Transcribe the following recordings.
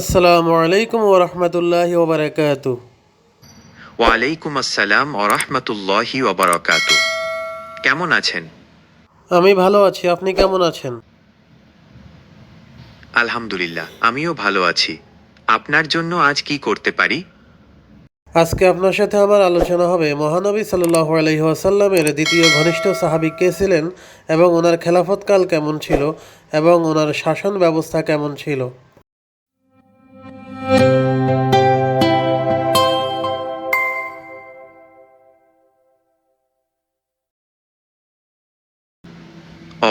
আসসালামু আলাইকুম ওরহমতুল্লাহ ওবরাকাতু ওয়ালাইকুম আসসালাম ওরহমতুল্লাহি ওবরাকাত কেমন আছেন? আমি ভালো আছি আপনি কেমন আছেন? আলহামদুলিল্লাহ আমিও ভালো আছি। আপনার জন্য আজ কি করতে পারি? আজকে আপনার সাথে আমার আলোচনা হবে। মহানবী সাল্লাহ আলহিহাসাল্লামের দ্বিতীয় ঘনিষ্ঠ সাহাবি কে ছিলেন এবং ওনার খেলাফতকাল কেমন ছিল এবং ওনার শাসন ব্যবস্থা কেমন ছিল?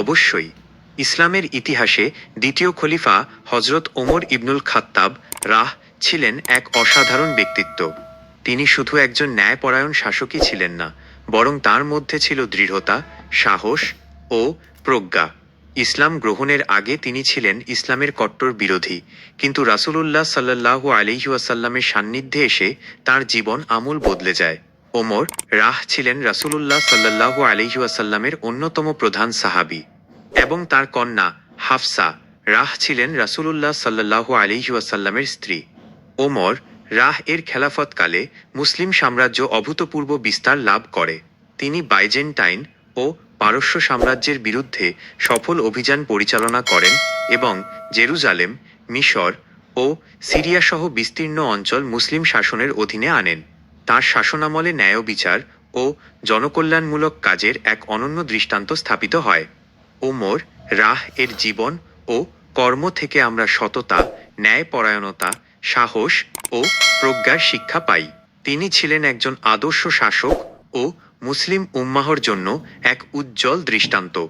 অবশ্যই। ইসলামের ইতিহাসে দ্বিতীয় খলিফা হজরত ওমর ইবনুল খাত্তাব রাহ ছিলেন এক অসাধারণ ব্যক্তিত্ব। তিনি শুধু একজন ন্যায়পরায়ণ শাসকই ছিলেন না, বরং তার মধ্যে ছিল দৃঢ়তা, সাহস ও প্রজ্ঞা। ইসলাম গ্রহণের আগে তিনি ছিলেন ইসলামের কট্টর বিরোধী, কিন্তু রাসূলুল্লাহ সাল্লাল্লাহু আলাইহি ওয়াসাল্লামের সান্নিধ্যে এসে তার জীবন আমূল বদলে যায়। ওমর রাহ ছিলেন রাসূলুল্লাহ সাল্লাল্লাহু আলাইহি ওয়াসাল্লামের অন্যতম প্রধান সাহাবী এবং তার কন্যা হাফসা রাহ ছিলেন রাসূলুল্লাহ সাল্লাল্লাহু আলাইহি ওয়াসাল্লামের স্ত্রী। ওমর রাহ এর খেলাফতকালে মুসলিম সাম্রাজ্য অভূতপূর্ব বিস্তার লাভ করে। তিনি বাইজেন্টাইন ও পারস্য সাম্রাজ্যের বিরুদ্ধে সফল অভিযান পরিচালনা করেন এবং জেরুজালেম, মিশর ও সিরিয়াসহ বিস্তীর্ণ অঞ্চল মুসলিম শাসনের অধীনে আনেন। তার শাসনামলে ন্যায় বিচার ও জনকল্যাণমূলক কাজের এক অনন্য দৃষ্টান্ত স্থাপিত হয় ওমর রাহ এর জীবন ও কর্ম থেকে আমরা সততা, ন্যায়পরায়ণতা, সাহস ও প্রজ্ঞার শিক্ষা পাই। তিনি ছিলেন একজন আদর্শ শাসক ও মুসলিম উম্মাহর জন্য এক উজ্জ্বল দৃষ্টান্ত।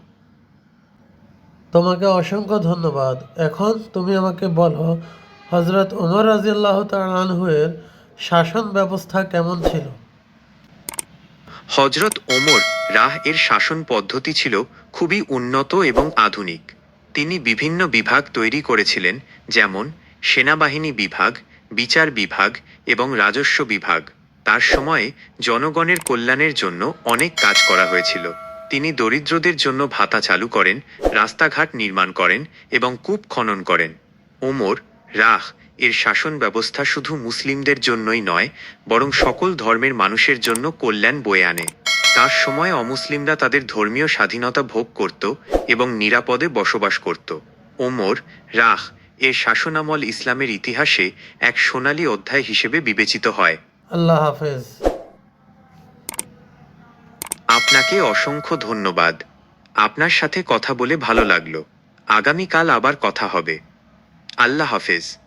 তোমাকে অসংখ্য ধন্যবাদ। এখন তুমি আমাকে বলো হজরত ওমর রাজিয়াল্লাহ তালানহুয়ের শাসন ব্যবস্থা কেমন ছিল? হজরত ওমর রাহ এর শাসন পদ্ধতি ছিল খুবই উন্নত এবং আধুনিক। তিনি বিভিন্ন বিভাগ তৈরি করেছিলেন, যেমন সেনাবাহিনী বিভাগ, বিচার বিভাগ এবং রাজস্ব বিভাগ। তার সময়ে জনগণের কল্যাণের জন্য অনেক কাজ করা হয়েছিল। তিনি দরিদ্রদের জন্য ভাতা চালু করেন, রাস্তাঘাট নির্মাণ করেন এবং কূপ খনন করেন। ওমর রাহ এর শাসন ব্যবস্থা শুধু মুসলিমদের জন্যই নয় বরং সকল ধর্মের মানুষের জন্য কল্যাণ বয়ে আনে। তার সময় অমুসলিমরা তাদের ধর্মীয় স্বাধীনতা ভোগ করত এবং নিরাপদে বসবাস করত। ওমর রাহ এর শাসনামল ইসলামের ইতিহাসে এক সোনালী অধ্যায় হিসেবে বিবেচিত হয়। আল্লাহ হাফেজ। আপনাকে অসংখ্য ধন্যবাদ। আপনার সাথে কথা বলে ভালো লাগল। আগামীকাল আবার কথা হবে। আল্লাহ হাফেজ।